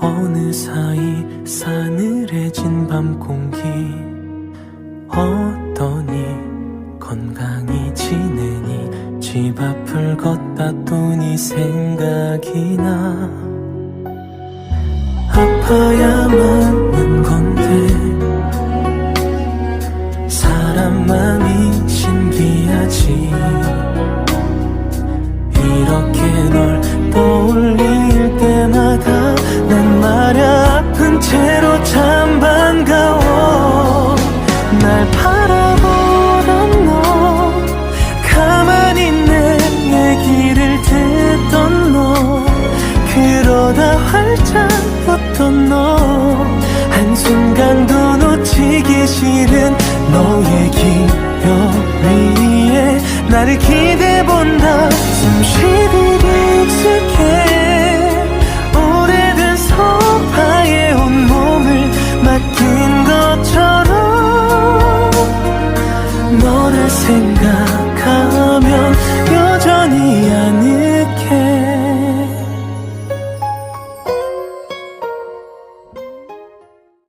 어느 사이 싸늘해진 밤 공기 어떠니 건강히 지내니 집 앞을 걷다 또네 생각이 나. 아파야 그러다 활짝 웃던 너. 한순간도 놓치기 싫은 너의 기억 위에 나를 기대본다. 숨쉬기 익숙해. 오래된 소파에 온 몸을 맡긴 것처럼 너를 생각하면 여전히